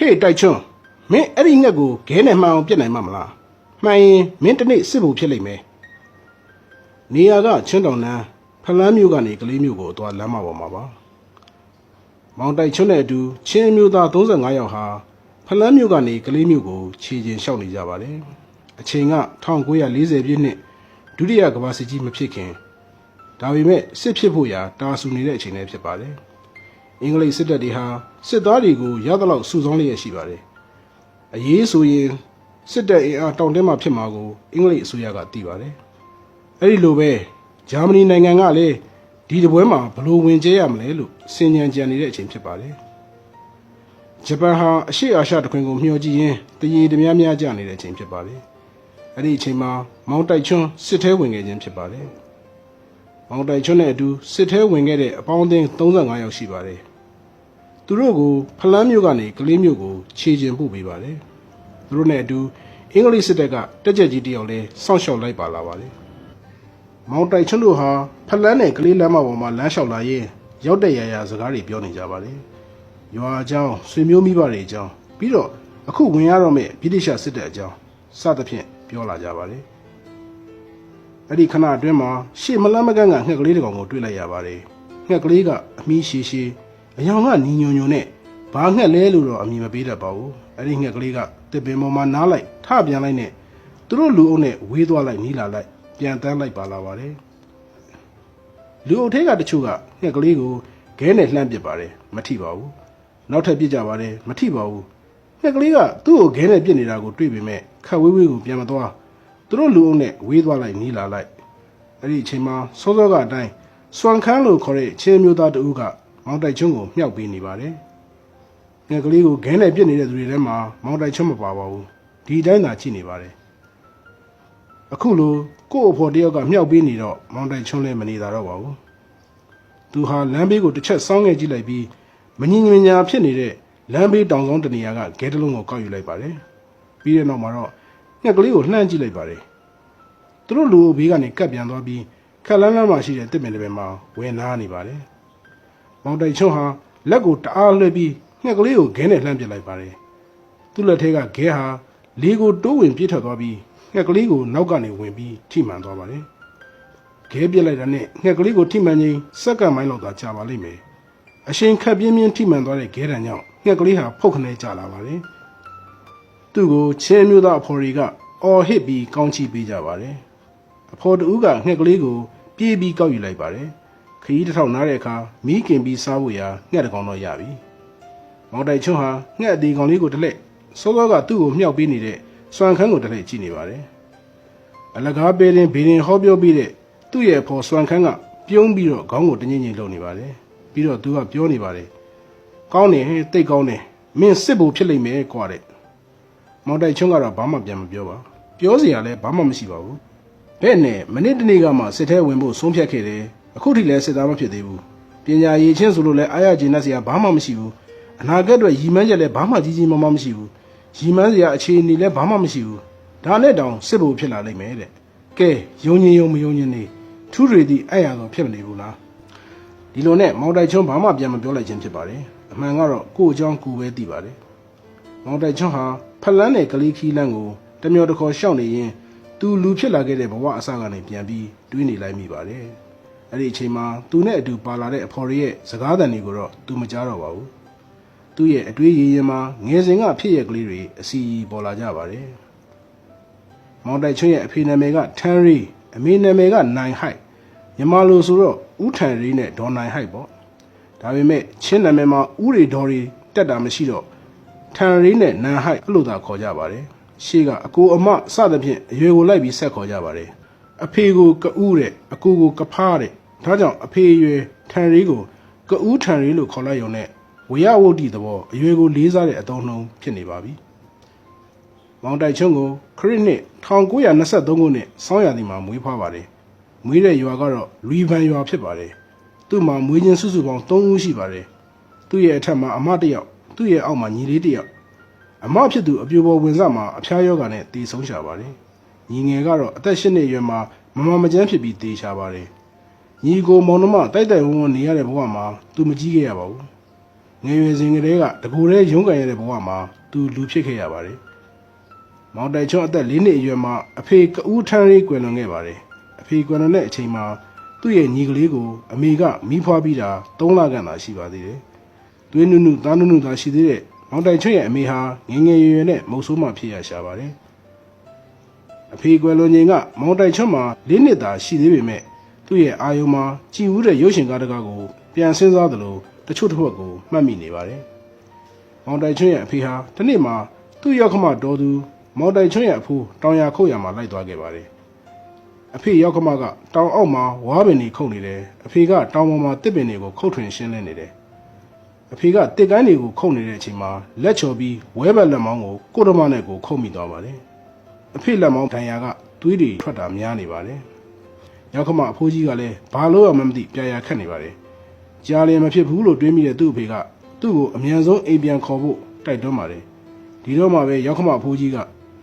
ဟေးတိုက်ချွန်းမင်းအဲ့ဒီငှက်ကိုခဲနဲ့မှန်အောင်ပြစ်နိုင်မှာမလားမှန်ရင်မင်းတစ်နေ့စစ်ဖို့ဖြစ်လိမ့်မယ်နေရာကချင်းတောင်နန်းဖလန်းမြို့ကနေကလေးမြို့ကိုအသွားလမ်းမပေါ်မှာပါမောင်တိုက်ချွန်းနဲ့အတူချင်းမျိုးသား35ယောက်ဟာဖလန်းမြို့ကနေကလေးမြို့ကိုခြေကျင်လျှောက်နေကြပါတယ်အချိန်က1940ပြည့်နှစ်ဒုတိယကမ္ဘာစစ်ကြီးမဖြစ်ခင်ဒါပေမဲ့စစ်ဖြစ်ဖို့ရာတာဆူနေတဲ့အချိန်လည်းဖြစ်ပါတယ် အင်္ဂလိပ်စစ်တပ်တွေဟာစစ်သားတွေကိုရသလောက်စုဆောင်းလျက်ရှိပါတယ်။အရေးဆိုရင်စစ်တပ်အင်အားတောင့်တင်းမှဖြစ်မှာကိုအင်္ဂလိပ်အစိုးရကသိပါတယ်။အဲဒီလိုပဲဂျာမနီနိုင်ငံကလည်းဒီတပွဲမှာဘယ်လိုဝင်ကျဲရမလဲလို့စဉ်းကြံကြံနေတဲ့အချိန်ဖြစ်ပါတယ်။ဂျပန်ဟာအရှေ့အာရှတခွင်ကိုမျှော်ကြည့်ရင်းတရေတများများကျနေတဲ့အချိန်ဖြစ်ပါတယ်။အဲဒီအချိန်မှာမောင်တိုက်ချွန်းစစ်ထဲဝင်ခဲ့ခြင်းဖြစ်ပါတယ်။မောင်တိုက်ချွန်းနဲ့အတူစစ်ထဲဝင်ခဲ့တဲ့အပေါင်းအသင်း35ယောက်ရှိပါတယ်။ သူတို့ကိုဖလန်းမြို့ကနေကလေးမြို့ကိုခြေကျင်ပို့ပေးပါတယ်။သူတို့နဲ့အတူအင်္ဂလိပ်စစ်တပ်ကတက်ကြက်ကြီးတယောက်လဲစောင့်ရှောက်လိုက်ပါလာပါတယ်။မောင်တိုက်ချွန်းတို့ဟာဖလန်းနဲ့ကလေးလမ်းမပေါ်မှာလမ်းလျှောက်လာရင်ရောက်တဲ့ရရစကားတွေပြောနေကြပါတယ်။ရွာအကြောင်းဆွေမျိုးမိဘတွေအကြောင်းပြီးတော့အခုဝင်ရတော့မဲ့ဗြိတိရှစစ်တပ်အကြောင်းစသဖြင့်ပြောလာကြပါတယ်။အဲ့ဒီခဏအတွင်းမှာရှေ့မလန်းမကန့်ကငှက်ကလေးတစ်ကောင်ကိုတွေ့လိုက်ရပါတယ်။ငှက်ကလေးကအမီးရှည်ရှည် အယောင်ကနီညွန်ညွန်နဲ့ဘာငှက်လဲလို့တော့အမည်မပေးတတ်ပါဘူးအဲ့ဒီငှက်ကလေးကတစ်ပင်ပေါ်မှာနားလိုက်ထပြန်လိုက်နဲ့သူတို့လူအုပ်နဲ့ဝေးသွားလိုက်နီးလာလိုက်ပြန်တန်းလိုက်ပါလာပါတယ်လူအုပ်ထဲကတချို့ကငှက်ကလေးကိုခဲနဲ့လှမ်းပစ်ပါတယ်မထိပါဘူးနောက်ထပ်ပစ်ကြပါတယ်မထိပါဘူးငှက်ကလေးကသူ့ကိုခဲနဲ့ပစ်နေတာကိုတွေ့ပေမဲ့ခက်ဝေးဝေးကိုပြန်မသွားသူတို့လူအုပ်နဲ့ဝေးသွားလိုက်နီးလာလိုက်အဲ့ဒီအချိန်မှာစောစောကအတိုင်းစွမ်ခန်းလို့ခေါ်တဲ့ချင်းမျိုးသားတဦးက မောင်တိုက်ချွန်းကိုမြှောက်ပေးနေပါတယ်။ငှက်ကလေးကိုခဲနဲ့ပြစ်နေတဲ့သူတွေထဲမှာမောင်တိုက်ချွန်းမပါပါဘူး။ဒီအတိုင်းသာကြည့်နေပါတယ်။အခုလိုကို့အဖော်တယောက်ကမြှောက်ပေးနေတော့မောင်တိုက်ချွန်းလည်းမနေတာတော့ပါဘူး။သူဟာလမ်းဘေးကိုတစ်ချက်စောင်းငယ်ကြည့်လိုက်ပြီးမငြင်းငညာဖြစ်နေတဲ့လမ်းဘေးတောင်ဆောင်တနေရာကဂဲတလုံးကိုကောက်ယူလိုက်ပါတယ်။ပြီးတဲ့နောက်မှာတော့ငှက်ကလေးကိုလှမ်းကြည့်လိုက်ပါတယ်။သူတို့လူဘေးကနေကပ်ပြန်သွားပြီးခက်လန်းလန်းမှရှိတဲ့တစ်ပင်တစ်ပင်မှာဝင်နားနေပါတယ်။ မောင်တိုင်ချွန်းဟာလက်ကိုတအားလွှဲပြီးငှက်ကလေးကိုခဲနဲ့လှမ်းပစ်လိုက်ပါတယ်။သူ့လက်ထဲကခဲဟာလေကိုတိုးဝင်ပြစ်ထွက်သွားပြီးငှက်ကလေးကိုနောက်ကနေဝင်ပြီးထိမှန်သွားပါတယ်။ခဲပစ်လိုက်တာနဲ့ငှက်ကလေးကိုထိမှန်ခြင်းစက္ကန့်မိုင်းလောက်သာကြာပါလိမ့်မယ်။အရှင်ခက်ပြင်းပြင်းထိမှန်သွားတဲ့ခဲတံကြောင့်ငှက်ကလေးဟာဖုတ်ခနဲကြာလာပါတယ်။သူ့ကိုချင်းမျိုးသားအဖော်တွေကအော်ဟစ်ပြီးကောင်းချီးပေးကြပါတယ်။အဖော်တူကငှက်ကလေးကိုပြေးပြီးကောက်ယူလိုက်ပါတယ်။ ခရီးတစ်ထောင်နားတဲ့အခါမီးကင်ပြီးစားဖို့ရာငှက်တစ်ကောင်တော့ရပြီ။မောင်တိုင်ချွန်းဟာငှက်အသေးကောင်လေးကိုတစ်လက်စောစောကသူ့ကိုမြှောက်ပေးနေတဲ့စွမ်ခန်းကိုတစ်လက်ကြည့်နေပါတယ်။အလကားပဲရင်ဘေရင်ဟောပြောပြီးတဲ့သူ့ရဲ့အဖော်စွမ်ခန်းကပြုံးပြီးတော့ခေါင်းကိုတင်းငင်းငင်းလှုပ်နေပါတယ်။ပြီးတော့သူကပြောနေပါတယ်။ကောင်းတယ်ဟဲ့တိတ်ကောင်းတယ်မင်းစစ်ဖို့ဖြစ်လိမ့်မယ်ကွာတဲ့။မောင်တိုင်ချွန်းကတော့ဘာမှပြန်မပြောပါ။ပြောစရာလည်းဘာမှမရှိပါဘူး။ဘဲ့နဲ့မနေ့တနေ့ကမှစစ်ထဲဝင်ဖို့ဆုံးဖြတ်ခဲ့တယ် အခုထိလည်းစစ်သားမဖြစ်သေးဘူးပညာရည်ချင်းဆိုလို့လည်းအားရကျေနပ်စရာဘာမှမရှိဘူးအနာဂတ်အတွက်ရည်မှန်းချက်လည်းဘာမှကြီးကြီးမားမားမရှိဘူးရည်မှန်းစရာအခြေအနေလည်းဘာမှမရှိဘူးဒါနဲ့တောင်စစ်ဖို့ဖြစ်လာလိမ့်မယ်တဲ့ကဲယုံညင်ယုံမယုံညင်နေထူးတွေဒီအဲ့ရတော့ဖြစ်မနေဘူးလားဒီလိုနဲ့မောင်တိုက်ချွန်းဘာမှပြန်မပြောလိုက်ခြင်းဖြစ်ပါတယ်အမှန်ကတော့ကိုယ့်အကြောင်းကိုယ်ပဲသိပါတယ်မောင်တိုက်ချွန်းဟာဖလန်းနဲ့ကလေးခီးလန်းကိုတမျောတခေါ်ရှောက်နေရင်သူလူဖြစ်လာခဲ့တဲ့ဘဝအစကနေပြန်ပြီးတွေးနေလိုက်မိပါတယ်။ အဲ့ဒီအချိန်မှာသူနဲ့အတူပါလာတဲ့အဖော်ရရဲ့စကားသံတွေကိုတော့သူမကြားတော့ပါဘူး။သူ့ရဲ့အတွေးရည်ရင်မှာငယ်စဉ်ကဖြစ်ရကလေးတွေအစီပေါ်လာကြပါတယ်။မောင်တိုက်ချွန်းရဲ့အဖေနာမည်ကထန်ရီအမေနာမည်ကနိုင်ဟိုက်မြန်မာလိုဆိုတော့ဥထန်ရီနဲ့ဒေါ်နိုင်ဟိုက်ပေါ့။ဒါပေမဲ့ချင်းနာမည်မှာဥရီဒေါ်ရီတက်တာမရှိတော့ထန်ရီနဲ့နန်ဟိုက်အဲ့လိုသာခေါ်ကြပါတယ်ရှေ့ကအကိုအမစသဖြင့်အရွယ်ကိုလိုက်ပြီးဆက်ခေါ်ကြပါတယ်အဖေကိုကဦးတဲ့အကိုကိုကဖားတဲ့ ဒါကြောင့်အဖေအရွယ်ထန်ရီကိုကဦးထန်ရီလို့ခေါ်လိုက်ရုံနဲ့ဝေယဝုဒ္ဓိသဘောအရွယ်ကိုလေးစားတဲ့အသုံးနှုန်းဖြစ်နေပါပြီမောင်တိုက်ချွန်းကိုခရစ်နှစ်1923ခုနှစ်ဆောင်းရာသီမှာမွေးဖွားပါတယ်မွေးတဲ့ရွာကတော့လူီဗန်ရွာဖြစ်ပါတယ်သူ့မှာမွေးချင်းစုစုပေါင်း3ဦးရှိပါတယ်သူ့ရဲ့အထက်မှာအမတစ်ယောက်သူ့ရဲ့အောက်မှာညီလေးတစ်ယောက်အမဖြစ်သူအပြိုပေါ်ဝင်စားမှာအဖျားယောဂါနဲ့တည်ဆုံးရှာပါတယ်။ညီငယ်ကတော့အသက်၈နှစ်အရွယ်မှာမမမကျန်းဖြစ်ပြီးတည်ရှာပါတယ်။ ညီကိုမောင်နှမတိုက်တိုက်ဝန်းဝန်းနေရတဲ့ဘဝမှာသူမကြီးခဲ့ရပါဘူး။ငယ်ရွယ်စဉ်ကတည်းကတကူတည်းရုန်းကန်ရတဲ့ဘဝမှာသူလူဖြစ်ခဲ့ရပါတယ်။မောင်တိုင်ချွန်းအသက်၄နှစ်အရွယ်မှာအဖေကဦးထန်းရေးကွယ်လွန်ခဲ့ပါတယ်။အဖေကွယ်လွန်တဲ့အချိန်မှာသူ့ရဲ့ညီကလေးကိုအမေကမိဖွားပြီးတာ၃လခန့်သာရှိပါသေးတယ်။သွေးနုနုသားနုနုသာရှိသေးတဲ့မောင်တိုင်ချွန်းရဲ့အမေဟာငယ်ငယ်ရွယ်ရွယ်နဲ့မုတ်ဆိုးမှဖြစ်ရရှာပါတယ်။အဖေကွယ်လွန်ချိန်ကမောင်တိုင်ချွန်းမှာ၄နှစ်သာရှိသေးပေမဲ့ သူ့ရဲ့အာယုံမှာကြည်ဦးတဲ့ရုပ်ရှင်ကားတကားကိုပြန်စဉ်းစားသလိုတချို့တစ်ဖက်ကိုမှတ်မိနေပါတယ်။မောင်တိုင်ချွန်းရဲ့အဖေဟာတစ်နေ့မှာသူ့ရောက်ခမတော်သူမောင်တိုင်ချွန်းရဲ့အဖိုးတောင်ရခုတ်ရမှာလိုက်သွားခဲ့ပါတယ်။အဖေရောက်ခမကတောင်အောက်မှာဝါးပင်တွေခုတ်နေတယ်။အဖေကတောင်ပေါ်မှာတစ်ပင်တွေကိုခုတ်ထွင်ရှင်းလင်းနေတယ်။အဖေကတစ်ကိုင်းတွေကိုခုတ်နေတဲ့အချိန်မှာလက်ချော်ပြီးဝဲဘက်လက်မောင်းကိုကိုယ်တော်မနဲ့ကိုခုတ်မိသွားပါတယ်။အဖေလက်မောင်းဒဏ်ရာကသွေးတွေထွက်တာများနေပါတယ်။ ရောက်ခမအဖိုးကြီးကလည်းဘာလို့ရမှမသိပြာရခတ်နေပါတယ်။ကြားလည်းမဖြစ်ဘူးလို့တွေးမိတဲ့သူ့အဖေကသူ့ကိုအမြန်ဆုံးအိမ်ပြန်ခေါ်ဖို့တိုက်တွန်းပါတယ်။ဒီတော့မှပဲရောက်ခမအဖိုးကြီးက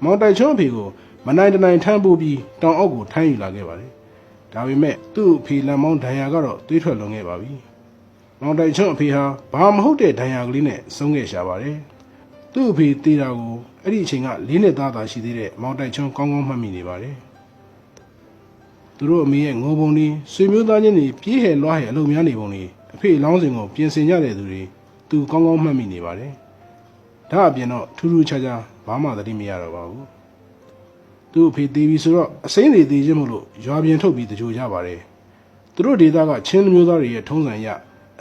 မောင်တိုင်ချွန်းအဖေကိုမနိုင်တနိုင်ထမ်းပိုးပြီးတောင်အောက်ကိုထမ်းယူလာခဲ့ပါတယ်။ဒါပေမဲ့သူ့အဖေလက်မောင်းဒဏ်ရာကတော့သွေးထွက်လွန်ခဲ့ပါပြီ။မောင်တိုင်ချွန်းအဖေဟာဘာမဟုတ်တဲ့ဒဏ်ရာကလေးနဲ့ဆုံးခဲ့ရှာပါတယ်။သူ့အဖေတေးတာကိုအဲ့ဒီအချိန်ကလေးနှစ်သားသာရှိသေးတဲ့မောင်တိုင်ချွန်းကောင်းကောင်းမှတ်မိနေပါတယ်။ သူတို့အမေရဲ့ငိုပုံတွေဆွေမျိုးသားချင်းတွေပြေးဟဲလွားဟဲအလုံများနေပုံတွေအဖေလောင်းစင်ကိုပြင်ဆင်ကြတဲ့သူတွေသူကောင်းကောင်းမှတ်မိနေပါတယ်။ဒါအပြင်တော့ထူးထူးခြားခြားဘာမှသတိမရတော့ပါဘူး။သူ့အဖေသေးပြီဆိုတော့အစိမ့်တွေသေးခြင်းမလို့ရွာပြင်ထုတ်ပြီးတကြိုကြပါတယ်။သူတို့ဒေသကချင်းလူမျိုးသားတွေရဲ့ထုံးစံအရ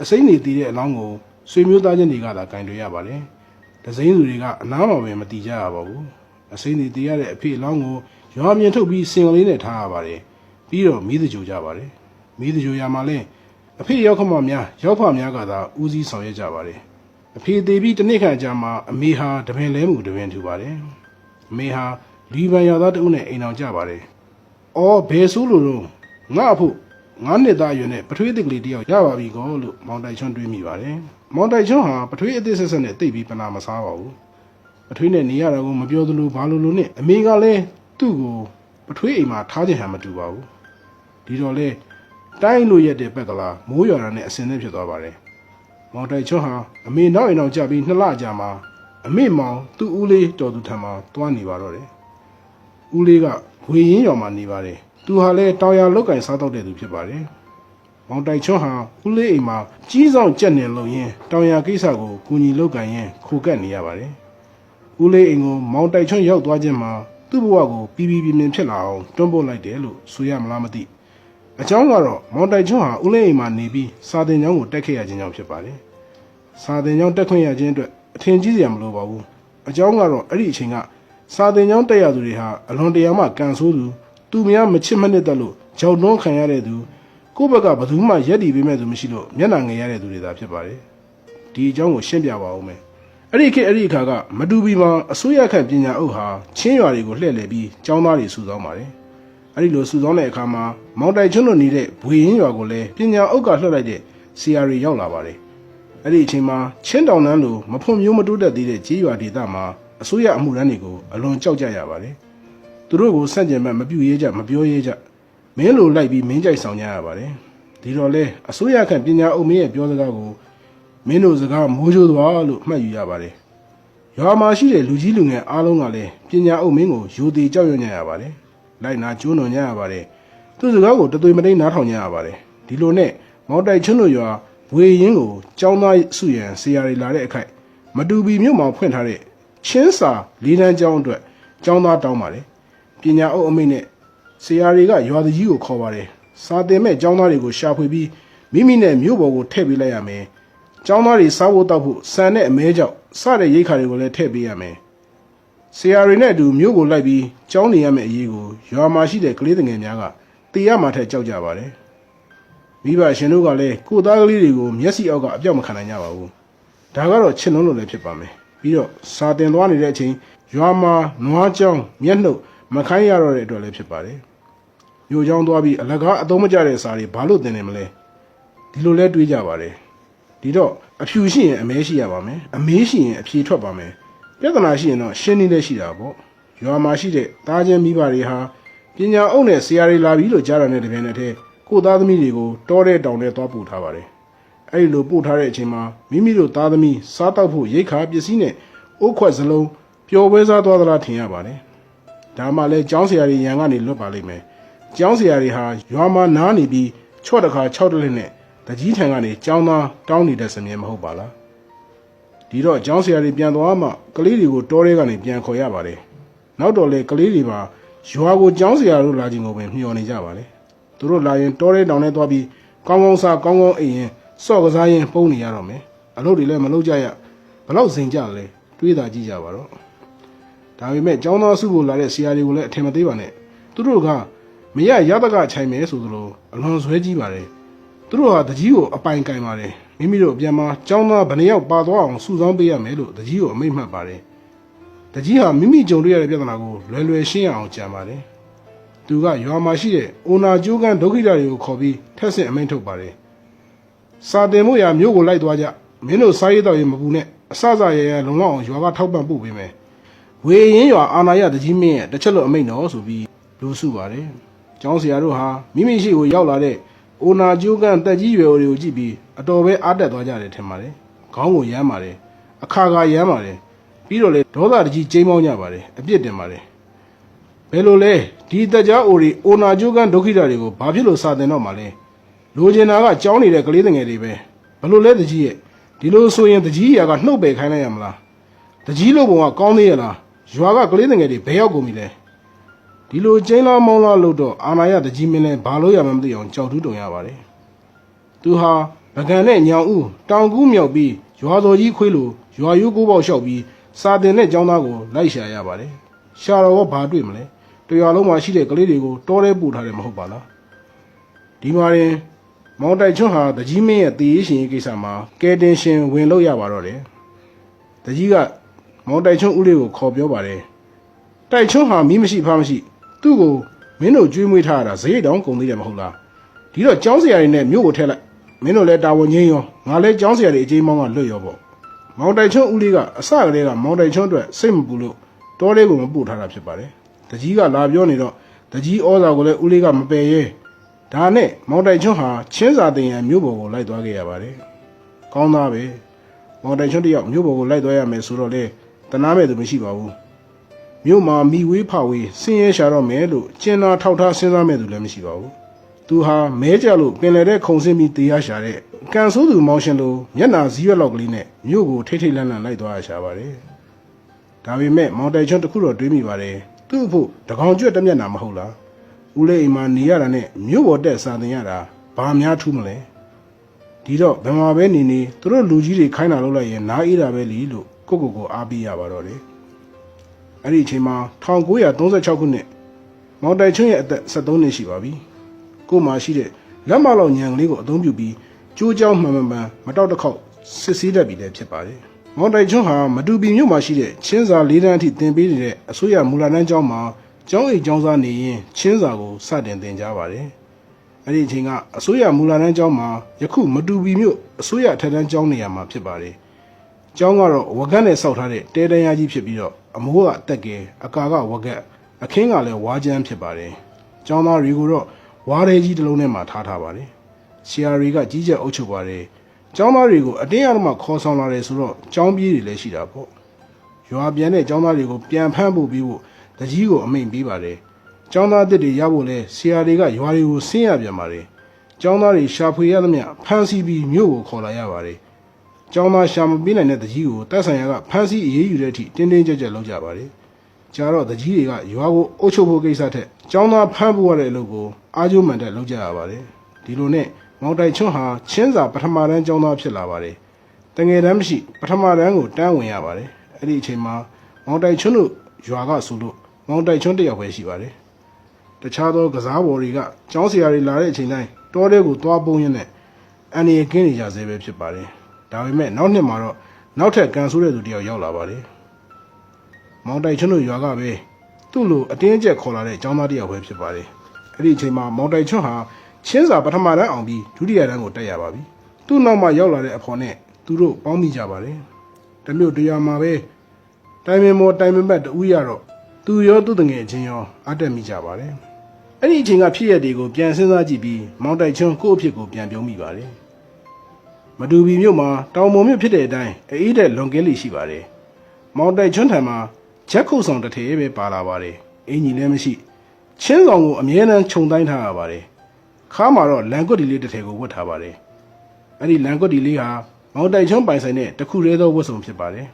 အစိမ့်တွေသေးတဲ့အလောင်းကိုဆွေမျိုးသားချင်းတွေကသာကင်တွေရပါတယ်။ဒဇိမ့်သူတွေကအနားမှာပဲမတီးကြရပါဘူး။အစိမ့်တွေသေးရတဲ့အဖေအလောင်းကိုရွာပြင်ထုတ်ပြီးစင်ကလေးနဲ့ထားရပါတယ်။ ပြီးတော့မီးတကြိုကြပါတယ်မီးတကြိုရမှာလဲအဖေရောက်ခမများရောက်ဖများကသာဦးစီးဆောင်ရွက်ကြပါတယ်အဖေသေးပြီးတစ်နှစ်ခန့်ကြာမှအမေဟာတပင်လဲမှုတပင်ထူပါတယ်အမေဟာလီဘန်ရသားတဦးနဲ့အိမ်အောင်ကြပါတယ်အော်ဘယ်ဆိုးလို့တော့ငါအဖို့ငါးနှစ်သားအရွယ်နဲ့ပထွေးတစ်ကလေးတယောက်ရပါပြီကောလို့မောင်တိုင်ချွန်းတွေးမိပါတယ်မောင်တိုင်ချွန်းဟာပထွေးအသစ်ဆက်ဆက်နဲ့တိတ်ပြီးပနာမစားပါဘူးပထွေးနဲ့နေရတာကိုမပြောသလိုဘာလို့လို့နဲ့အမေကလည်းသူ့ကိုပထွေးအိမ်မှာထားခြင်းဟန်မတူပါဘူး ဒီတော့လေတိုင်းလို့ရက်တဲ့ဘက်ကလာမိုးရွာတာနဲ့အစင်နဲ့ဖြစ်သွားပါတယ်။မောင်တိုင်ချွန်းဟာအမေနောက်အိမ်အောင်ကြပြီးနှစ်လကြာမှအမေမောင်သူ့ဦးလေးတော်သူထံမှာတွားနေပါတော့တယ်။ဦးလေးကဝေရင်ရွာမှာနေပါတယ်။သူဟာလည်းတောင်ရလောက်ကင်စားတော့တဲ့သူဖြစ်ပါတယ်။မောင်တိုင်ချွန်းဟာဦးလေးအိမ်မှာကြီးဆောင်ကြက်နေလို့ရင်တောင်ရကိစ္စကိုကူညီလောက်ကင်ရင်ခိုကပ်နေရပါတယ်။ဦးလေးအိမ်ကိုမောင်တိုက်ချွန်းရောက်သွားခြင်းမှာသူ့ဘဝကိုပြီးပြီးပြင်းပြင်းဖြစ်လာအောင်တွန်းပို့လိုက်တယ်လို့ဆိုရမလားမသိ အကြောင်းကတော့မောင်တိုက်ချွန်းဟာဦးလေးအိမ်မှာနေပြီးစာတင်ကျောင်းကိုတက်ခဲ့ရခြင်းကြောင့်ဖြစ်ပါတယ်စာတင်ကျောင်းတက်ခွင့်ရခြင်းအတွက်အထင်ကြီးစရာမလိုပါဘူးအကြောင်းကတော့အဲ့ဒီအချိန်ကစာတင်ကျောင်းတက်ရသူတွေဟာအလွန်တရာမှကန်ဆိုးသူသူများမချစ်မနစ်တတ်လို့ကြောက်တွန်းခံရတဲ့သူကိုယ့်ဘက်ကဘယ်သူမှရက်တည်ပေးမဲ့သူမရှိလို့မျက်နှာငယ်ရတဲ့သူတွေသာဖြစ်ပါတယ်ဒီအကြောင်းကိုရှင်းပြပါဦးမယ်အဲ့ဒီခေတ်အဲ့ဒီအခါကမတူပီမှာအစိုးရခန့်ပညာအုပ်ဟာချင်းရွာတွေကိုလှည့်လည်ပြီးចောင်းသားတွေစုဆောင်းပါတယ်။ အဲ့ဒီလိုစုဆောင်းတဲ့အခါမှာမောင်တိုင်ချွန်းတို့နေတဲ့ဘွေရင်ရွာကိုလည်းပညာအုပ်ကလှည့်လိုက်တဲ့ဆီယာတွေရောက်လာပါတယ်။အဲ့ဒီအချိန်မှာချင်းတောင်တန်းလိုမဖွံ့မျိုးမတိုးတက်သေးတဲ့ကြေးရွာဒေသမှာအစိုးရအမှုရန်တွေကိုအလွန်ကြောက်ကြရပါတယ်။သူတို့ကိုစန့်ကျင်ဘက်မပြူရဲကြမပြောရဲကြမင်းလိုလိုက်ပြီးမင်းကြိုက်ဆောင်ကြရပါတယ်။ဒီတော့လေအစိုးရခန့်ပညာအုပ်မင်းရဲ့ပြောစကားကိုမင်းတို့စကားမိုးချိုးသွားလို့မှတ်ယူရပါတယ်။ရွာမှာရှိတဲ့လူကြီးလူငယ်အားလုံးကလည်းပညာအုပ်မင်းကိုယူသေးကြောက်ရွံ့ကြရပါတယ်။ လိုက်နာကျွန်းတော်ကြရပါတယ်။သူ့စကားကိုတသွေမတိန်နားထောင်ကြရပါတယ်။ဒီလိုနဲ့မောင်တိုက်ချွန်းတို့ရွာဝေရင်ကိုကျောင်းသားစုရန်ဆရာတွေလာတဲ့အခိုက်မတူပီမြို့မှာဖွင့်ထားတဲ့ချင်းစာလေးတန်းကျောင်းအတွက်ကျောင်းသားတောင်းပါတယ်။ပညာအုပ်အမိန့်နဲ့ဆရာတွေကရွာသူကြီးကိုခေါ်ပါတယ်။စာသင်မဲ့ကျောင်းသားတွေကိုရှာဖွေပြီးမိမိနဲ့မြို့ပေါ်ကိုထည့်ပေးလိုက်ရမယ်။ကျောင်းသားတွေစားဖို့တောက်ဖို့စံနဲ့အမဲကြောက်စတဲ့ရိတ်ခါတွေကိုလည်းထည့်ပေးရမယ်။ ဆရာတွေနဲ့အတူမြို့ကိုလိုက်ပြီးကျောင်းနေရမယ့်အရေးကိုရွာမှာရှိတဲ့ကလေးငယ်များကတေရမှာထက်ကြောက်ကြပါတယ်။မိဘရှင်တို့ကလည်းကိုယ်သားကလေးတွေကိုမျက်စိအောက်ကအပြောက်မခံနိုင်ကြပါဘူး။ဒါကတော့ချစ်လုံးလို့လည်းဖြစ်ပါမယ်။ပြီးတော့စာတင်သွားနေတဲ့အချိန်ရွာမှာနွားကျောင်းမျက်နှုတ်မခိုင်းရတော့တဲ့အတွက်လည်းဖြစ်ပါတယ်။မြို့ကျောင်းသွားပြီးအလကားအသုံးမကျတဲ့စာတွေဘာလို့တင်နေမလဲ။ဒီလိုလဲတွေးကြပါတယ်။ဒီတော့အဖြူရှိရင်အမဲရှိရပါမယ်အမေးရှိရင်အဖြေထွက်ပါမယ် ပြဿနာရှိရင်တော့ရှင်းနေလည်းရှိတာပေါ့ရွာမှာရှိတဲ့သားချင်းမိဘတွေဟာပညာအုပ်နဲ့ဆရာတွေလာပြီလို့ကြားတာနဲ့တပြိုင်နက်တည်းကိုယ့်သားသမီးတွေကိုတောတဲ့တောင်ထဲသွားပူထားပါတယ်အဲ့ဒီလိုပို့ထားတဲ့အချိန်မှာမိမိတို့သားသမီးစားတောက်ဖို့ရိတ်ခါပစ္စည်းနဲ့အုတ်ခွက်စလုံးပျော်ပွဲစားသွားသလားထင်ရပါတယ်ဒါမှလည်းကျောင်းဆရာတွေရန်ကနေလွတ်ပါလိမ့်မယ်ကျောင်းဆရာတွေဟာရွာမှာနားနေပြီးချော့တခါ6တလက်နဲ့တကြီးထံကနေကျောင်းသားတောင်းနေတဲ့စမြဲမဟုတ်ပါလား ဒီတော့ကျောင်းဆရာတွေပြန်သွားမှကလေးတွေကိုတောထဲကနေပြန်ခေါ်ရပါတယ်နောက်တော့လေကလေးတွေပါရွာကိုကျောင်းဆရာတို့လာခြင်းကိုပဲမျှော်နေကြပါလေသူတို့လာရင်တောထဲတောင်ထဲသွားပြီးကောင်းကောင်းစားကောင်းကောင်းအိမ်ရင်စော့ကစားရင်ပုံနေရတော့မယ်အလုပ်တွေလည်းမလုပ်ကြရဘလောက်စင်ကြလဲတွေးတာကြည့်ကြပါတော့ဒါပေမဲ့ကျောင်းသားစုဖို့လာတဲ့ဆရာတွေကိုလည်းအထင်မသေးပါနဲ့သူတို့ကမရရတကခြိုင်မယ်ဆိုသလိုအလွန်ဆွဲကြီးပါတယ် သူတို့ဟာတကြီးကိုအပိုင်ကင်ပါတယ်မိမိတို့အပြန်မှာကျောင်းသားဘယ်နှယောက်ပါသွားအောင်စုဆောင်းပေးရမယ်လို့တကြီးကိုအမိန့်မှတ်ပါတယ်တကြီးဟာမိမိကြုံတွေ့ရတဲ့ပြဿနာကိုလွယ်လွယ်ရှင်းရအောင်ကြံပါတယ်သူကရွာမှာရှိတဲ့အိုနာကျိုးကန်ဒုက္ခိတတွေကိုခေါ်ပြီးထက်ဆင့်အမိန့်ထုတ်ပါတယ်စာတင်မှုရာမြို့ကိုလိုက်သွားကြမင်းတို့စားရတော့ရင်မပူနဲ့အစစရရလုံလောက်အောင်ရွာကထောက်ပံ့ပို့ပေးမယ်ဝေရင်ရွာအာနာယတကြီးမင်းရဲ့တစ်ချက်လို့အမိန့်တော်ဆိုပြီးလူစုပါတယ်ကျောင်းဆရာတို့ဟာမိမိရှိကိုရောက်လာတဲ့ အိုနာကျိုးကန်တက်ကြီးရွယ်တွေကိုကြည့်ပြီးအတော်ပဲအားတက်သွားကြတယ်ထင်ပါတယ်ခေါင်းကိုရမ်းပါတယ်အခါခါရမ်းပါတယ်ပြီးတော့လေဒေါသတကြီးကျိမ်းမောင်းကြပါတယ်အပြစ်တင်ပါတယ်ဘယ်လိုလဲဒီတက်ကြားအိုရီအိုနာကျိုးကန်ဒုက္ခိတတွေကိုဘာဖြစ်လို့စာတင်တော့မှလဲလိုချင်တာကကြောင်းနေတဲ့ကလေးငယ်တွေပဲဘလို့လဲတကြီးရဲ့ဒီလိုဆိုရင်တကြီးရာကနှုတ်ပယ်ခိုင်းလိုက်ရမလားတကြီးလို့ပုံကကောင်းသေးရလားရွာကကလေးငယ်တွေဘယ်ရောက်ကုန်ပြီလဲ ဒီလိုကျင်းလာမောင်းလာလို့တော့အာနာယတကြီးမင်းလည်းဘာလို့ရမှမသိအောင်ကြောက်တူးတုံရပါတယ်သူဟာပကံနဲ့ညောင်ဦးတောင်ကူးမြောက်ပြီးရွာတော်ကြီးခွေးလို့ရွာယူကိုပေါက်လျှောက်ပြီးစာတင်တဲ့ကျောင်းသားကိုလိုက်ရှာရပါတယ်ရှာတော့ကဘာတွေ့မလဲတရွာလုံးမှာရှိတဲ့ကလေးတွေကိုတောထဲပို့ထားတယ်မဟုတ်ပါလားဒီမှာရင်မောင်တိုက်ချွန်းဟာတကြီးမင်းရဲ့တည်ရရှင်ရေးကိစ္စမှာကဲတင်ရှင်ဝင်လို့ရပါတော့တယ်။တကြီးကမောင်တိုက်ချွန်းဦးလေးကိုခေါ်ပြောပါတယ်။တိုက်ချွန်းဟာမီးမရှိဖားမရှိ သူ့ကိုမင်းတို့ကြွေးမွေးထားတာဇေးတောင်ကုန်သေးတယ်မဟုတ်လား။ဒီတော့ကျောင်းဆရာတွေနဲ့မြို့ကိုထည့်လိုက်မင်းတို့လည်းတာဝန်ချင်းရောငါလည်းကျောင်းဆရာတွေအကြီးမောင်းကလွတ်ရောပေါ့။မောင်တိုက်ချွန်းဦးလေးကအစကတည်းကမောင်တိုက်ချွန်းအတွက်စိတ်မပူလို့တောလေးကိုမပူထားတာဖြစ်ပါတယ်။တကြီးကလာပြောနေတော့တကြီးဩဇာကိုလည်းဦးလေးကမပယ်ရဲဒါနဲ့မောင်တိုင်ချွန်းဟာချင်းစာတင်ရန်မြို့ပေါ်ကိုလိုက်သွားခဲ့ရပါတယ်။ကောင်းသားပဲ။မောင်တိုင်ချွန်းတယောက်မြို့ပေါ်ကိုလိုက်သွားရမယ်ဆိုတော့လေတနာမဲ့သူမရှိပါဘူး။ မြို့မှာမိဝေးဖဝေးဆင်းရဲရှာတော့မယ်လို့ကျင်နာထောက်ထားစဉ်းစားမဲ့သူလည်းမရှိပါဘူး။သူဟာမဲကြလို့ပင်လယ်တဲ့ခုံစင်းပြီးတရားရှာတဲ့ကန်ဆိုးသူမောင်ရှင်လိုမျက်နာစည်းရွက်လောက်ကလေးနဲ့မြို့ကိုထိတ်ထိတ်လန့်လန့်လိုက်သွားရရှာပါတယ်။ဒါပေမဲ့မောင်တိုင်ချွန်းတစ်ခုတော့တွေးမိပါတယ်။သူ့အဖို့တကောင်ကျွတ်တစ်မျက်နာမဟုတ်လား။ဦးလေးအိမ်မှာနေရတာနဲ့မြို့ပေါ်တက်စာတင်ရတာဘာများထူးမလဲဒီတော့ဘယ်မှာပဲနေနေသူတို့လူကြီးတွေခိုင်းတာလုပ်လိုက်ရင်နားအေးတာပဲလीလို့ကိုကိုကိုအားပေးရပါတော့တယ် အဲ့ဒီအချိန်မှာ1936ခုနှစ်မောင်တိုင်ချွန်းရဲ့အသက်73နှစ်ရှိပါပြီကို့မှာရှိတဲ့လက်မလောက်ညံကလေးကိုအသုံးပြုပြီးကြိုးကြောင်းမှန်မှန်မှန်မတောက်တစ်ခေါက်စစ်ဆေးတတ်ပြီလည်းဖြစ်ပါတယ်မောင်တိုင်ချွန်းဟာမတူပီမြို့မှာရှိတဲ့ချင်းစာလေးတန်းအထိတင်ပေးနေတဲ့အစိုးရမူလာတန်းကျောင်းမှာကျောင်းအိမ်ကျောင်းသားနေရင်ချင်းစာကိုစတင်သင်ကြားပါတယ်။အဲ့ဒီအချိန်ကအစိုးရမူလာတန်းကျောင်းမှာယခုမတူပီမြို့အစိုးရထက်တန်းကျောင်းနေရာမှာဖြစ်ပါတယ်။ ကျောင်းကတော့ဝကတ်နဲ့ဆောက်ထားတဲ့တဲတန်းရကြီးဖြစ်ပြီးတော့အမိုးကအသက်ကဲအကာကဝကတ်အခင်းကလည်းဝါကျန်းဖြစ်ပါတယ်။ကျောင်းသားတွေကိုတော့ဝါရဲကြီးတစ်လုံးထဲမှာထားထားပါတယ်။ဆရာတွေကကြီးကြပ်အုပ်ချုပ်ပါတယ်။ကျောင်းသားတွေကိုအတင်းအဓမ္မခေါ်ဆောင်လာတယ်ဆိုတော့ကျောင်းပြေးတွေလည်းရှိတာပေါ့။ရွာပြန်တဲ့ကျောင်းသားတွေကိုပြန်ဖမ်းဖို့ပြီးဖို့တကြီးကိုအမိန်ပေးပါတယ်။ကျောင်းသားအစ်တွေရဖို့လဲဆရာတွေကရွာတွေကိုဆင်းရပြန်ပါတယ်။ကျောင်းသားတွေရှာဖွေရသမျှဖမ်းဆီးပြီးမြို့ကိုခေါ်လာရပါတယ်။ ကျောင်းသားရှာမပေးနိုင်တဲ့တကြီးကိုတပ်ဆိုင်ရာကဖမ်းဆီးအရေးယူတဲ့အထိတင်းတင်းကြပ်ကြပ်လုပ်ကြပါတယ်။ကြာတော့တကြီးတွေကရွာကိုအုပ်ချုပ်ဖို့ကိစ္စထက်ကျောင်းသားဖမ်းဖို့ရတဲ့အလုပ်ကိုအာကျုံမှန်တက်လုပ်ကြရပါတယ်။ဒီလိုနဲ့မောင်တိုင်ချွန်းဟာချင်းစာပထမတန်းကျောင်းသားဖြစ်လာပါတယ်။တငယ်တန်းမရှိပထမတန်းကိုတန်းဝင်ရပါတယ်။အဲ့ဒီအချိန်မှာမောင်တိုင်ချွန်းတို့ရွာကဆိုလို့မောင်တိုင်ချွန်းတယောက်ပဲရှိပါတယ်။တခြားသောကစားပေါ်တွေကကျောင်းဆရာတွေလာတဲ့အချိန်တိုင်းတောထဲကိုသွားပုံးရင်းနဲ့အန်ရီကင်းနေကြဆဲပဲဖြစ်ပါတယ်။ ဒါပေမဲ့နောက်နှစ်မှာတော့နောက်ထပ်ကန်ဆိုးတဲ့သူတစ်ယောက်ရောက်လာပါတယ်မောင်တိုင်ချွန်းတို့ရွာကပဲသူ့လိုအတင်းအကျပ်ခေါ်လာတဲ့ကျောင်းသားတစ်ယောက်ပဲဖြစ်ပါတယ်အဲ့ဒီအချိန်မှာမောင်တိုင်ချွန်းဟာချင်းစာပထမတန်းအောင်ပြီးဒုတိယတန်းကိုတက်ရပါပြီသူ့နောက်မှာရောက်လာတဲ့အဖော်နဲ့သူတို့ပေါင်းမိကြပါတယ်တမျိုးတရားမှာပဲတိုင်ပင်မော်တိုင်ပင်ဘက်တူရတော့သူရောသူ့တငယ်ချင်းရောအတက်မိကြပါတယ်အဲ့ဒီအချိန်ကဖြစ်ရက်တွေကိုပြန်စဉ်းစားကြည့်ပြီးမောင်တိုက်ချွန်းကိုယ့်အဖြစ်ကိုပြန်ပြုံးမိပါတယ် မတူပီမြို့မှာတောင်ပေါ်မြို့ဖြစ်တဲ့အတိုင်းအေးတဲ့လွန်ကဲလေးရှိပါတယ်မောင်တိုက်ချွန်းထံမှာချက်ခုတ်ဆောင်တစ်ထည်ပဲပါလာပါတယ်အင်ကြီးလည်းမရှိချင်းဆောင်ကိုအမြဲတမ်းခြုံတိုင်းထားရပါတယ်ခါမှာတော့လန်ကွက်ဒီလေးတစ်ထည်ကိုဝတ်ထားပါတယ်အဲ့ဒီလန်ကွက်ဒီလေးဟာမောင်တိုက်ချွန်းပိုင်ဆိုင်တဲ့တစ်ခုတည်းသောဝတ်စုံဖြစ်ပါတယ်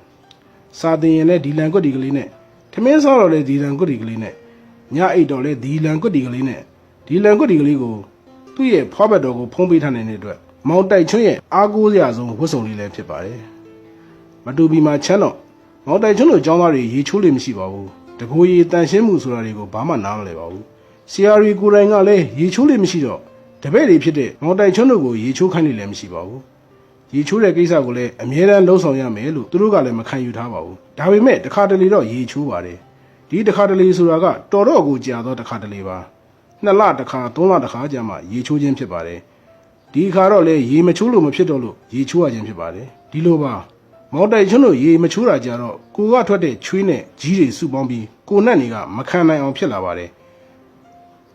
စာတင်ရင်လည်းဒီလန်ကွက်ဒီကလေးနဲ့ထမင်းစားတော့လည်းဒီလန်ကွက်ဒီကလေးနဲ့ညအိတ်တော့လည်းဒီလန်ကွက်ဒီကလေးနဲ့ဒီလန်ကွက်ဒီကလေးကိုသူ့ရဲ့ဖွားဘက်တော်ကိုဖုံးပေးထားနေတဲ့အတွက် မောင်တိုက်ချွန်းရဲ့အားကိုးစရာဆုံးဝတ်စုံလေးလည်းဖြစ်ပါတယ်။မတူပီမှာချမ်းတော့မောင်တိုက်ချွန်းတို့ចောင်းသားတွေရေချိုးလို့မရှိပါဘူး။တကိုယ်ရေတန်ရှင်းမှုဆိုတာတွေကိုဘာမှနားမလည်ပါဘူး။ဆရာကြီးကိုယ်တိုင်ကလည်းရေချိုးလို့မရှိတော့တပည့်တွေဖြစ်တဲ့မောင်တိုက်ချွန်းတို့ကိုရေချိုးခိုင်းလို့လည်းမရှိပါဘူး။ရေချိုးတဲ့ကိစ္စကိုလည်းအမြဲတမ်းလှုံ့ဆော်ရမယ်လို့သူတို့ကလည်းမခံယူထားပါဘူး။ဒါပေမဲ့တခါတလေတော့ရေချိုးပါတယ်။ဒီတခါတလေဆိုတာကတော်တော့ကိုကြာတော့တခါတလေပါ။နှစ်လတစ်ခါသုံးလတစ်ခါကြာမှရေချိုးခြင်းဖြစ်ပါတယ် ဒီအခါတော့လေရေမချိုးလို့မဖြစ်တော့လို့ရေချိုးရခြင်းဖြစ်ပါတယ်ဒီလိုပါမောင်တိုက်ချွန်းတို့ရေမချိုးတာကြတော့ကိုကထွက်တဲ့ချွေးနဲ့ကြီးတွေစုပေါင်းပြီးကိုနဲ့နေကမခံနိုင်အောင်ဖြစ်လာပါတယ်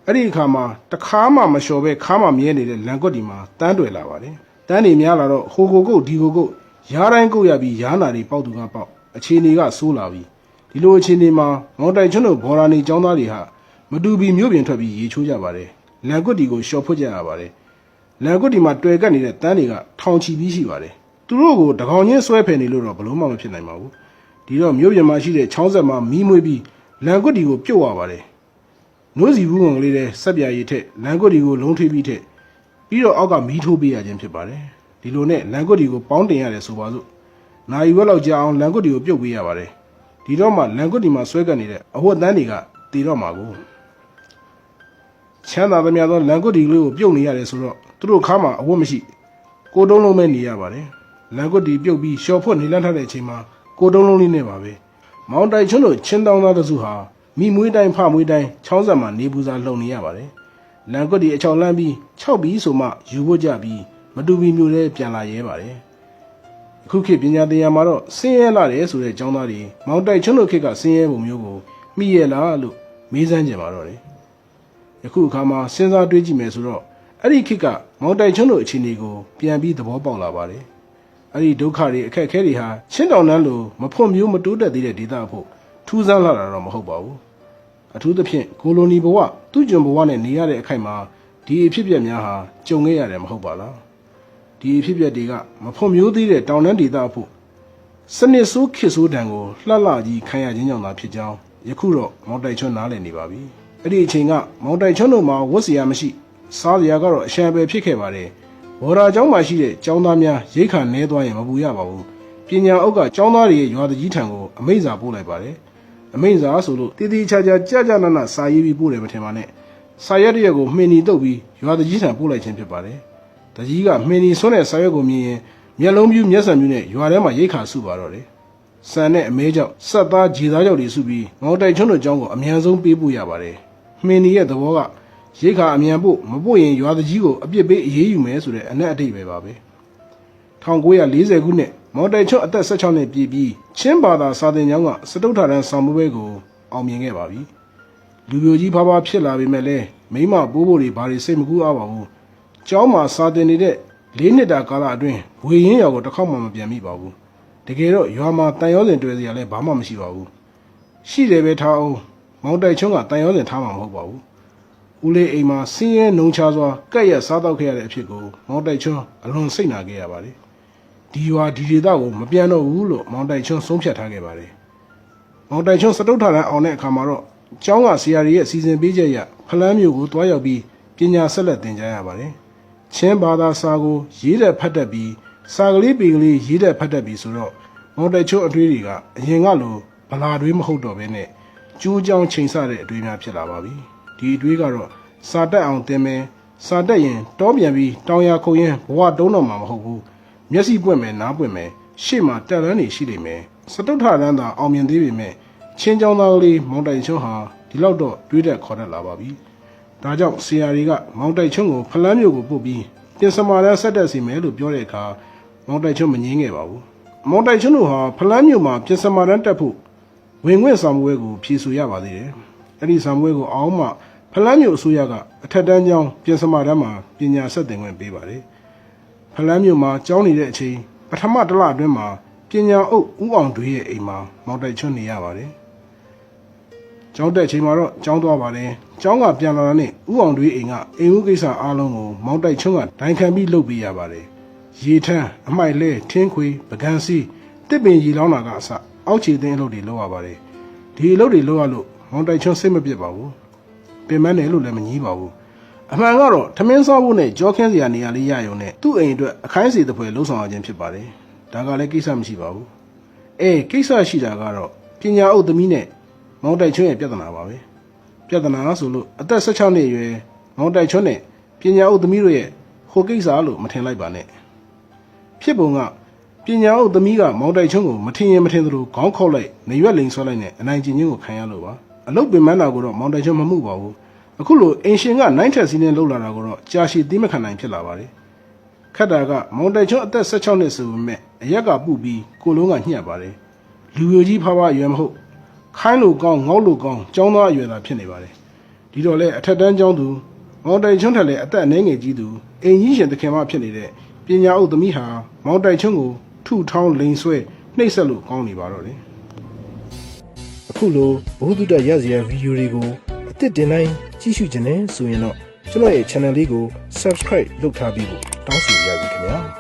အဲ့ဒီအခါမှာတခါမှမလျှော်ပဲခါမှမြဲနေတဲ့လန်ကွက်ဒီမှာတန်းတွယ်လာပါတယ်တန်းတွေများလာတော့ဟိုကိုကုတ်ဒီကိုကုတ်ရားတိုင်းကုတ်ရပြီးရားနာတွေပေါက်သူကပေါက်အခြေအနေကဆိုးလာပြီဒီလိုအခြေအနေမှာမောင်တိုက်ချွန်းတို့ဘော်ရာနေចောင်းသားတွေဟာမတူပြီးမြို့ပြင်ထွက်ပြီးရေချိုးကြပါတယ်လန်ကွက်ဒီကိုလျှော်ဖွက်ကြရပါတယ် လန်ကွတ်ဒီမှာတွေ့ကပ်နေတဲ့တန်းတွေကထောင်ချီပြီးရှိပါတယ်သူတို့ကိုတကောင်ချင်းဆွဲဖယ်နေလို့တော့ဘလို့မှမဖြစ်နိုင်ပါဘူးဒီတော့မြို့ပြင်မှာရှိတဲ့ချောင်းဆက်မှာမီးမွေးပြီးလန်ကွတ်ဒီကိုပြုတ်ရပါတယ်နိုးစီဘူးကောင်ကလေးတဲ့ဆက်ပြာရည်ထက်လန်ကွတ်ဒီကိုလုံးထွေးပြီးထက်ပြီးတော့အောက်ကမီးထိုးပေးရခြင်းဖြစ်ပါတယ်ဒီလိုနဲ့လန်ကွတ်ဒီကိုပေါင်းတင်ရတယ်ဆိုပါစို့နိုင်ဝက်လောက်ကြာအောင်လန်ကွတ်ဒီကိုပြုတ်ပေးရပါတယ်ဒီတော့မှလန်ကွတ်ဒီမှာဆွဲကပ်နေတဲ့အဝတ်တန်းတွေကတည်တော့မှာကိုချမ်းသာသမျှသောလန်ကွတ်ဒီလေးကိုပြုတ်နေရတယ်ဆိုတော့ သူတို့ခါမှာအဝတ်မရှိကိုတုံးလုံးပဲနေရပါတယ်လန်ကွတ်ဒီပြုတ်ပြီးရှော်ဖွတ်နေလန့်ထားတဲ့အချိန်မှာကိုတုံးလုံးလေးနဲ့ပါပဲမောင်တိုင်ချွန်းတို့ချင်းတောင်းသားတစုဟာမိမွေးတိုင်းဖမွေးတိုင်းချောင်းဆက်မှာနေပူစာလှုံနေရပါတယ်လန်ကွတ်ဒီအချောင်လန့်ပြီး၆ပြီးဆိုမှယူဖို့ကြပြီးမတူပီမျိုးလေးပြန်လာရဲပါတယ်အခုခေတ်ပညာသင်ရမှာတော့ဆင်းရဲလာတယ်ဆိုတဲ့ចောင်းသားတွေမောင်တိုင်ချွန်းတို့ခေတ်ကဆင်းရဲပုံမျိုးကိုမိရလားလို့မေးစမ်းကြပါတော့တယ်ယခုအခါမှာစဉ်းစားတွေးကြည့်မယ်ဆိုတော့ အဲ့ဒီခေတ်ကမောင်တိုင်ချွန်းတို့အခြေအနေကိုပြန်ပြီးသဘောပေါက်လာပါတယ်။အဲ့ဒီဒုက္ခတွေအခက်အခဲတွေဟာချင်းတောင်တန်းလိုမဖွံ့ဖြိုးမတိုးတက်သေးတဲ့ဒေသအဖို့ထူးဆန်းလာတာတော့မဟုတ်ပါဘူး။အထူးသဖြင့်ကိုလိုနီဘဝသူ့ကျွန်ဘဝနဲ့နေရတဲ့အခိုက်မှာဒီအဖြစ်အပျက်များဟာကြုံခဲ့ရတယ်မဟုတ်ပါလား။ဒီအဖြစ်အပျက်တွေကမဖွံ့ဖြိုးသေးတဲ့တောင်တန်းဒေသအဖို့စနစ်ဆိုးခေတ်ဆိုးတံကိုလှလှကြီးခံရခြင်းကြောင့်သာဖြစ်ကြောင်းယခုတော့မောင်တိုင်ချွန်းနားလည်နေပါပြီ။အဲ့ဒီအချိန်ကမောင်တိုင်ချွန်းတို့မှာဝတ်စရာမရှိ စားစရာကတော့အရှံပဲဖြစ်ခဲ့ပါတယ်။ဘော်ရာကျောင်းမှာရှိတဲ့ကျောင်းသားများရိတ်ခါနဲသွားရင်မပူရပါဘူး။ပညာအုပ်ကကျောင်းသားတွေရဲ့ရွာတကြီးထံကိုအမိန့်စာပို့လိုက်ပါတယ်။အမိန့်စာဆိုလို့တည်တည်ချာချာကြာကြာနာနာစာရေးပြီးပို့တယ်မထင်ပါနဲ့။စာရက်တရက်ကိုမှင်နီတုပ်ပြီးရွာတကြီးထံပို့လိုက်ခြင်းဖြစ်ပါတယ်။တကြီးကမှင်နီဆွတဲ့စာရွက်ကိုမြင်ရင်မျက်လုံးပြူးမျက်စံပြူးနဲ့ရွာထဲမှာရိတ်ခါစုပါတော့တယ်။ဆန်နဲ့အမဲကြောင့်ဆက်သားဂျီသားကြောင့်တွေစုပြီးငေါတိုက်ချွန်းတို့ကျောင်းကိုအမြန်ဆုံးပေးပို့ရပါတယ်။မှင်နီရဲ့သဘောက ရိတ်ခါအမြန်ပို့မပို့ရင်ရွာတကြီးကိုအပြစ်ပေးအေးအေးယူမယ်ဆိုတဲ့အနက်အတိတ်ပဲပါပဲ1940ခုနှစ်မော်တိုင်ချွတ်အသက်16နှစ်ပြည့်ပြီးချင်းဘာသာစာသင်ကျောင်းကစတုထရန်ဆောင်မှုပွဲကိုအောင်မြင်ခဲ့ပါပြီလူမျိုးကြီးဖားဖားဖြစ်လာပေမဲ့လည်းမိမပိုးဖို့တွေဘာတွေစိတ်မကူအောင်ပါဘူးကျောင်းမှာစာသင်နေတဲ့၄နှစ်တာကာလအတွင်းဝေရင်ရော်ကိုတစ်ခေါက်မှမပြန်မိပါဘူးတကယ်တော့ရွာမှာတန်ရောစင်တွေ့စရာလည်းဘာမှမရှိပါဘူးရှိတယ်ပဲထားအောင်မောင်တိုင်ချွန်းကတန်ရောစင်ထားမှာမဟုတ်ပါဘူး ဦးလေးအိမ်မှာဆင်းရဲနှုံချစွာကက်ရက်စားတော့ခဲ့ရတဲ့အဖြစ်ကိုမောင်တိုက်ချွန်းအလွန်စိတ်နာခဲ့ရပါတယ်။ဒီရွာဒီဒေသကိုမပြန်တော့ဘူးလို့မောင်တိုက်ချွန်းဆုံးဖြတ်ထားခဲ့ပါတယ်။မောင်တိုက်ချွန်းစတုထထရန်အောင်တဲ့အခါမှာတော့ကျောင်းကဆရာကြီးရဲ့စီစဉ်ပေးချက်အရဖလန်းမျိုးကိုတွားရောက်ပြီးပညာဆက်လက်သင်ကြားရပါတယ်။ချင်းဘာသာစာကိုရေးတဲ့ဖတ်တတ်ပြီးစာကလေးပေကလေးရေးတဲ့ဖတ်တတ်ပြီးဆိုတော့မောင်တိုက်ချွန်းအတွေးတွေကအရင်ကလိုဗလာတွေးမဟုတ်တော့ဘဲနဲ့ကျိုးကြောင်ချိန်ဆတဲ့အတွေးများဖြစ်လာပါပြီ။ ဒီအတွေးကတော့စာတက်အောင်သင်မယ်စာတက်ရင်တောပြန်ပြီးတောင်ရခုံရင်ဘဝတုံးတော့မှာမဟုတ်ဘူးမျက်စိပွင့်မယ်နားပွင့်မယ်ရှေ့မှာတက်လန်းနေရှိနေမယ်စတုထရန်သာအောင်မြင်သေးပေမဲ့ချင်းချောင်းသားကလေးမောင်တိုင်ချွန်းဟာဒီလောက်တော့တွေးတက်ခေါ်တတ်လာပါပြီဒါကြောင့်ဆရာတွေကမောင်တိုင်ချွန်းကိုဖလန်းမျိုးကိုပို့ပြီးပြင်စမာရန်ဆက်တက်စီမယ်လို့ပြောတဲ့အခါမောင်တိုင်ချွန်းမငင်းခဲ့ပါဘူးမောင်တိုင်ချွန်းတို့ဟာဖလန်းမျိုးမှာပြင်စမာရန်တက်ဖို့ဝင်ခွင့်ဆောင်ပွဲကိုဖြေဆိုရပါသေးတယ်အဲ့ဒီဆောင်ပွဲကိုအောင်မှ ဖလန်းမျိုးအစိုးရကအထက်တန်းကျောင်းပြင်စမာတန်းမှာပညာဆက်သင်ခွင့်ပေးပါတယ်။ဖလန်းမြို့မှာကျောင်းနေတဲ့အချိန်ပထမတစ်လအတွင်းမှာပညာအုပ်ဦးအောင်တွေရဲ့အိမ်မှာမောင်တိုက်ချွန်းနေရပါတယ်။ကျောင်းတက်ချိန်မှာတော့ကျောင်းသွားပါတယ်။ကျောင်းကပြန်လာတာနဲ့ဦးအောင်တွေအိမ်ကအိမ်ဦးကိစ္စအားလုံးကိုမောင်တိုက်ချွန်းကဒိုင်ခံပြီးလုပ်ပေးရပါတယ်။ရေထမ်းအမိုက်လဲထင်းခွေပကံစီတစ်ပင်ရီလောင်းတာကအစအောက်ခြေသိမ်းအလုပ်တွေလုပ်ရပါတယ်။ဒီအလုပ်တွေလုပ်ရလို့မောင်တိုက်ချွန်းစိတ်မပြတ်ပါဘူး။ ပင်မနဲ့လို့လည်းမငြီးပါဘူး။အမှန်ကတော့ထမင်းစားဖို့နဲ့ကြောခင်းစရာနေရာလေးရရုံနဲ့သူ့အိမ်အတွက်အခိုင်းစီတစ်ဖွဲလှုပ်ဆောင်ရခြင်းဖြစ်ပါတယ်။ဒါကလည်းကိစ္စမရှိပါဘူး။အဲကိစ္စရှိတာကတော့ပညာအုပ်သမီးနဲ့မောင်တိုက်ချွန်းရဲ့ပြဿနာပါပဲ။ပြဿနာဆိုလို့အသက်16နှစ်အရွယ်မောင်တိုက်ချွန်းနဲ့ပညာအုပ်သမီးတို့ရဲ့ဟိုကိစ္စလို့မထင်လိုက်ပါနဲ့။ဖြစ်ပုံကပညာအုပ်သမီးကမောင်တိုက်ချွန်းကိုမထင်ရင်မထင်သလိုခေါင်းခေါက်လိုက်နေရွက်လိန်ဆွဲလိုက်နဲ့အနိုင်ကျင့်ခြင်းကိုခံရလို့ပါ။ အလုတ်ပင်မန်းတာကိုတော့မောင်တိုက်ချွန်းမမှုပါဘူး။အခုလိုအင်ရှင်ကနိုင်ထက်စီးနဲ့လှုပ်လာတာကိုတော့ကြာရှည်သိမခံနိုင်ဖြစ်လာပါတယ်။ခတ်တာကမောင်တိုက်ချွန်းအသက်16နှစ်ဆိုပေမဲ့အရက်ကပုပြီးကိုလုံးကညှက်ပါတယ်။လူမျိုးကြီးဖဖအရွယ်မဟုတ်ခိုင်းလို့ကောင်းငေါ့လို့ကောင်းចောင်းသားအရွယ်သာဖြစ်နေပါတယ်။ဒီတော့လေအထက်တန်းကျောင်းသူမောင်တိုက်ချွန်းထက်လည်းအသက်အနည်းငယ်ကြီးသူအင်ကြီးရှင်တခင်မဖြစ်နေတဲ့ပညာအုပ်သမီးဟာမောင်တိုက်ချွန်းကိုထုထောင်းလိန်ဆွဲနှိပ်စက်လို့ကောင်းနေပါတော့တယ်။ အခုလိုဘုဒ္ဓတရဇယဗီဒီယိုတွေကိုအသစ်တင်တိုင်းကြည့်ရှုခြင်းနဲ့ဆိုရင်တော့ကျွန်တော်ရဲ့ channel လေးကို subscribe လုပ်ထားပြီးဖို့တောင်းဆိုရပြီခင်ဗျာ